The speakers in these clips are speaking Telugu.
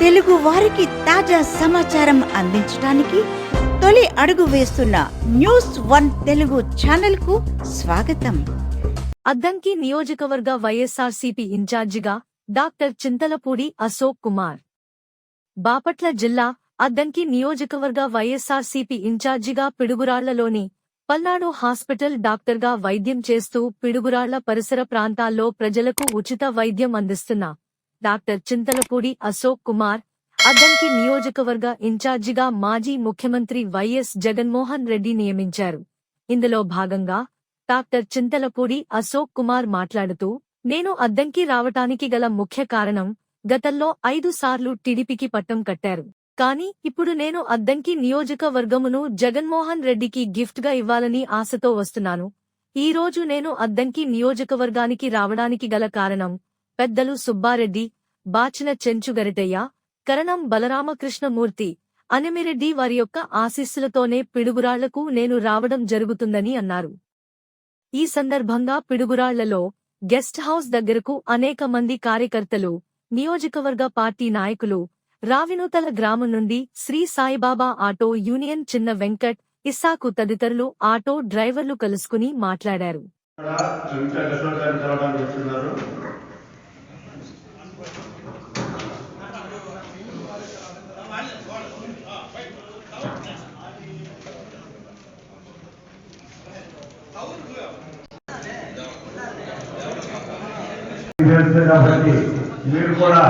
తెలుగు వారికి తాజా సమాచారం అందించడానికి తొలి అడుగు వేస్తున్న న్యూస్ వన్ తెలుగు ఛానల్కు స్వాగతం. అద్దంకి నియోజకవర్గ వైఎస్ఆర్సీపీ ఇన్ఛార్జిగా డాక్టర్ చింతలపూడి అశోక్ కుమార్. బాపట్ల జిల్లా అద్దంకి నియోజకవర్గ వైఎస్ఆర్సీపీ ఇన్ఛార్జిగా పిడుగురాళ్ళలోని పల్నాడు హాస్పిటల్ డాక్టర్గా వైద్యం చేస్తూ పిడుగురాళ్ళ పరిసర ప్రాంతాల్లో ప్రజలకు ఉచిత వైద్యం అందిస్తున్న డాక్టర్ చింతలపూడి అశోక్ కుమార్ అద్దంకి నియోజకవర్గ ఇన్ఛార్జిగా మాజీ ముఖ్యమంత్రి వైఎస్ జగన్మోహన్ రెడ్డి నియమించారు. ఇందులో భాగంగా డాక్టర్ చింతలపూడి అశోక్ కుమార్ మాట్లాడుతూ నేను అద్దంకి రావటానికి గల ముఖ్య కారణం గతంలో ఐదు సార్లు టీడీపీకి పట్టం కట్టారు. కానీ ఇప్పుడు నేను అద్దంకి నియోజకవర్గమును జగన్మోహన్ రెడ్డికి గిఫ్ట్గా ఇవ్వాలని ఆశతో వస్తున్నాను. ఈ రోజు నేను అద్దంకి నియోజకవర్గానికి రావడానికి గల కారణం పెద్దలు సుబ్బారెడ్డి బాచిన చెంచుగరిటయ్య కరణం బలరామకృష్ణమూర్తి అనిమిరెడ్డి వారి యొక్క ఆశీస్సులతోనే పిడుగురాళ్ళకు నేను రావడం జరుగుతుందని అన్నారు. ఈ సందర్భంగా పిడుగురాళ్ళలో గెస్ట్ హౌస్ దగ్గరకు అనేక మంది కార్యకర్తలు నియోజకవర్గ పార్టీ నాయకులు రావినూతల గ్రామం నుండి శ్రీ సాయిబాబా ఆటో యూనియన్ చిన్న వెంకట్ ఇస్సాకు తదితరులు ఆటో డ్రైవర్లు కలుసుకుని మాట్లాడారు. తెలుసు కాబట్టి మీరు కూడా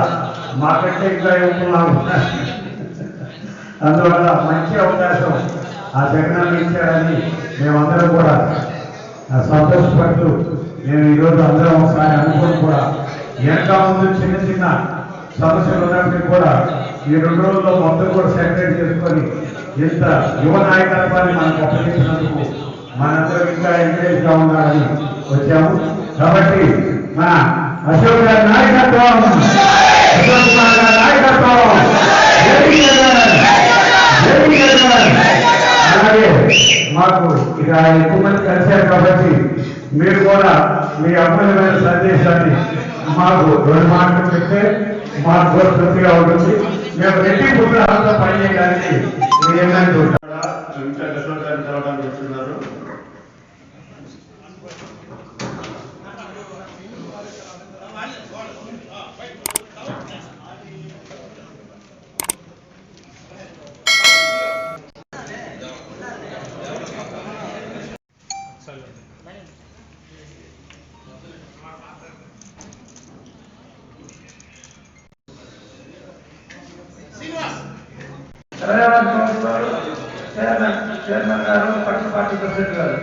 మాకంటే ఇంకా ఇవ్వకున్నాము అందువల్ల మంచి అవకాశం ఆ జగనాన్ని ఇచ్చారని మేమందరం కూడా సంతోషపడుతూ నేను ఈరోజు అందరం ఒకసారి అనుకుని కూడా వెనక ముందు చిన్న చిన్న సమస్యలు ఉన్నప్పటికీ కూడా ఈ రెండు రోజుల్లో మొత్తం కూడా సెక్రటరీ చేసుకొని ఇంత యువ నాయకత్వాన్ని మనకు అప్పగించినందుకు మనందరం ఇంకా ఎంకరేజ్గా ఉండాలని వచ్చాము. కాబట్టి మన అశోక్ గారి నాయకత్వం అశోక్ కుమార్ గారి నాయకత్వం జై జగన్! జై జగన్! అలాగే మాకు ఇక ఎక్కువ మంది కలిశారు కాబట్టి మీరు కూడా మీ అమూల్యమైన సందేశాన్ని మాకు రెండు మాటలు చెప్తే మాకు కూడా తృప్తిగా ఉంటుంది మేము రెడ్డి పుత్రాలతో పనిచేయడానికి మీరు ఏమైనా చైర్మన్ గారు పట్టణ పార్టీ ప్రెసిడెంట్ గారు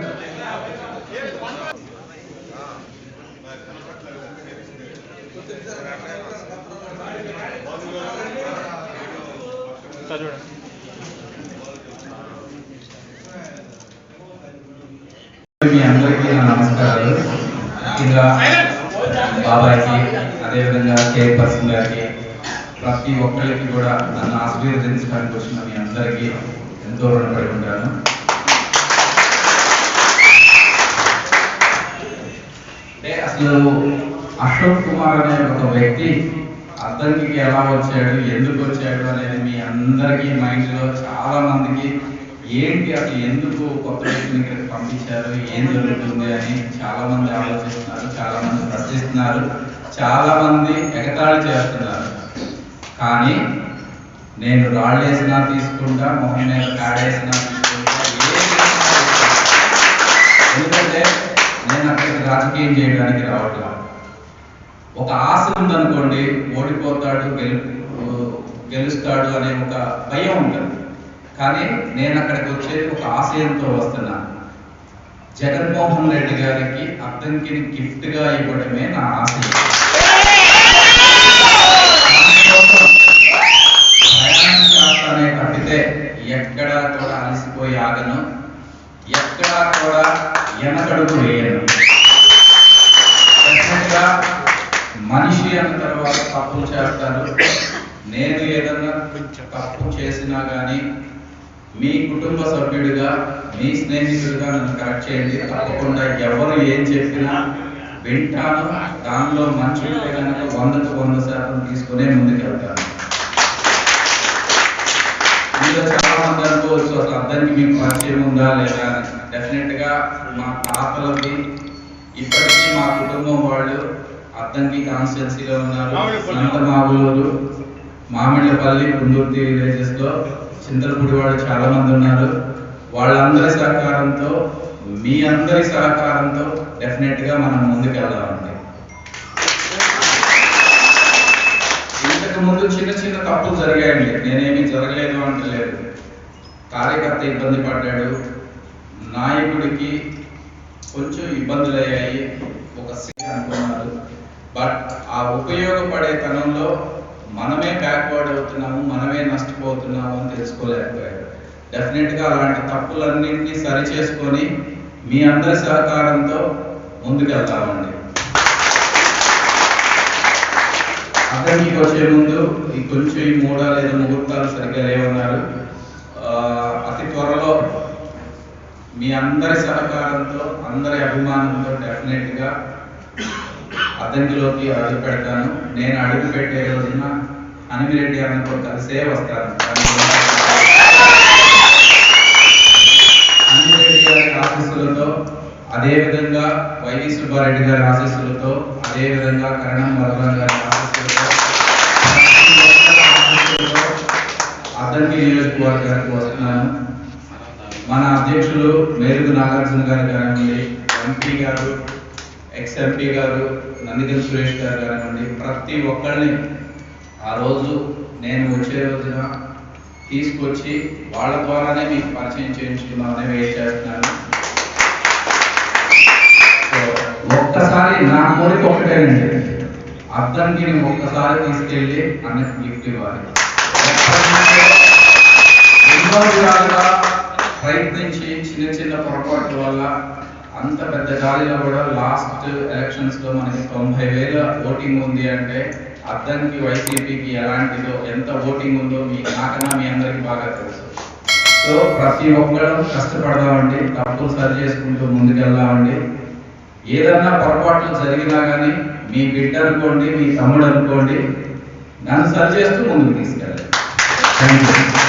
మీ అందరికీ నా నమస్కారాలు ముఖ్యంగా బాబాయ్కి అదేవిధంగా చైర్పర్సన్ గారికి ప్రతి ఒక్కరికి కూడా నన్ను ఆశీర్వదించడానికి వచ్చిన మీ అందరికీ ఎంతో రుణపడి ఉంటాను. అంటే అసలు అశోక్ కుమార్ అనే ఒక వ్యక్తి అద్దంకి ఎలా వచ్చాడు ఎందుకు వచ్చాడు అనేది మీ అందరికీ మైండ్లో చాలా మందికి ఏంటి అసలు ఎందుకు కొత్త వ్యక్తిని ఇక్కడికి పంపించారు ఏం జరుగుతుంది అని చాలా మంది ఆలోచిస్తున్నారు చాలా మంది ప్రశ్నిస్తున్నారు చాలా మంది ఎగతాళి చేస్తున్నారు. కానీ నేను రాళ్ళేసినా తీసుకుంటా మొహం మీద కాడేసినా ఎందుకంటే నేను అక్కడికి రాజకీయం చేయడానికి రావట్లేదు ఒక ఆశ ఉందనుకోండి ఓడిపోతాడు గెలు గెలుస్తాడు అనే ఒక భయం ఉంటుంది. కానీ నేను అక్కడికి వచ్చేది ఒక ఆశయంతో వస్తున్నాను జగన్మోహన్ రెడ్డి గారికి అద్దంకిని గిఫ్ట్గా ఇవ్వడమే నా ఆశయం వెనకడుగు వేయను ఖచ్చితంగా మనిషి అన్న తర్వాత తప్పులు చేస్తారు నేను ఏదన్నా తప్పు చేసినా కానీ మీ కుటుంబ సభ్యుడిగా మీ స్నేహితుడిగా నన్ను కరెక్ట్ చేయండి. తప్పకుండా ఎవరు ఏం చెప్పినా వింటాను. దానిలో మంచి కనుక వందకు వంద శాతం తీసుకునే ముందుకెళ్తాను. మంది అనుకోవచ్చు అసలు మీకు పరిచయం ఉందా లేదా? అని డెఫినెట్గా మా తాతలకి ఇప్పటికీ మా కుటుంబం వాళ్ళు అద్దంకి కాన్స్టిట్యున్సీలో ఉన్నారు. సంత మాగులూరు మామిళ్ళపల్లి కుందుర్తి విలేజెస్లో చింతలపూడి వాళ్ళు చాలా మంది ఉన్నారు. వాళ్ళందరి సహకారంతో మీ అందరి సహకారంతో డెఫినెట్గా మనం ముందుకెళ్దామండి. ఇంతకు ముందు చిన్న చిన్న తప్పులు జరిగాయండి. నేనేమి జరగలేదు అంటలేదు కార్యకర్త ఇబ్బంది పడ్డాడు. నాయకుడికి కొంచెం ఇబ్బందులు అయ్యాయి ఒక సీట్ అనుకున్నారు బట్ ఆ ఉపయోగపడే తనంలో మనమే బ్యాక్వర్డ్ అవుతున్నాము మనమే నష్టపోతున్నాము అని తెలుసుకోలేకపోయారు డెఫినెట్గా అలాంటి తప్పులన్నింటినీ సరి చేసుకొని మీ అందరి సహకారంతో ముందుకెళ్తామండి అక్కడికి వచ్చే ముందు ఈ కొంచెం ఈ మూడా లేదా ముహూర్తాలు సరిగ్గా లేవన్నారు. అతి త్వరలో మీ అందరి సహకారంతో అందరి అభిమానంతో డెఫినెట్గా అద్దంకిలోకి అడుగు పెడతాను. నేను అడుగు పెట్టే రోజున హనుమిరెడ్డి అన్నతో కలిసే వస్తాను. అనిమిరెడ్డి గారి ఆశీస్సులతో అదేవిధంగా వైవి సుబ్బారెడ్డి గారి ఆశీస్సులతో అదేవిధంగా కరణం వరదరాజు గారి ఆశీస్సులతో అద్దంకి నియోజకవర్గానికి వస్తున్నాను మన అధ్యక్షులు మేరుగు నాగార్జున గారు కానివ్వండి ఎంపీ గారు ఎక్స్ ఎంపీ గారు నందిగల్ సురేష్ గారు కానివ్వండి ప్రతి ఒక్కరిని ఆ రోజు నేను వచ్చే రోజున తీసుకొచ్చి వాళ్ళ ద్వారానే మీకు పరిచయం చేయించుకున్నామని వెయిట్ చేస్తున్నాను. ఒక్కసారి నా కోరిక ఒకటేనండి అద్దంకి నేను ఒక్కసారి తీసుకెళ్ళి అన్నకి గిఫ్ట్ ఇవ్వాలి. ఎన్నో ప్రయత్నించి చిన్న చిన్న పొరపాటు వల్ల అంత పెద్ద గాలిలో కూడా లాస్ట్ ఎలక్షన్స్లో మనకి తొంభై వేల ఓటింగ్ ఉంది అంటే అద్దంకి వైసీపీకి ఎలాంటిదో ఎంత ఓటింగ్ ఉందో మీ నాకన్నా మీ అందరికీ బాగా తెలుసు. సో ప్రతి ఒక్కరు కష్టపడదామండి తప్పులు సరి చేసుకుంటూ ముందుకెళ్దామండి. ఏదన్నా పొరపాట్లు జరిగినా కానీ మీ బిడ్డ అనుకోండి మీ తమ్ముడు అనుకోండి నన్ను సరి చేస్తూ ముందుకు తీసుకెళ్ళండి. Thank you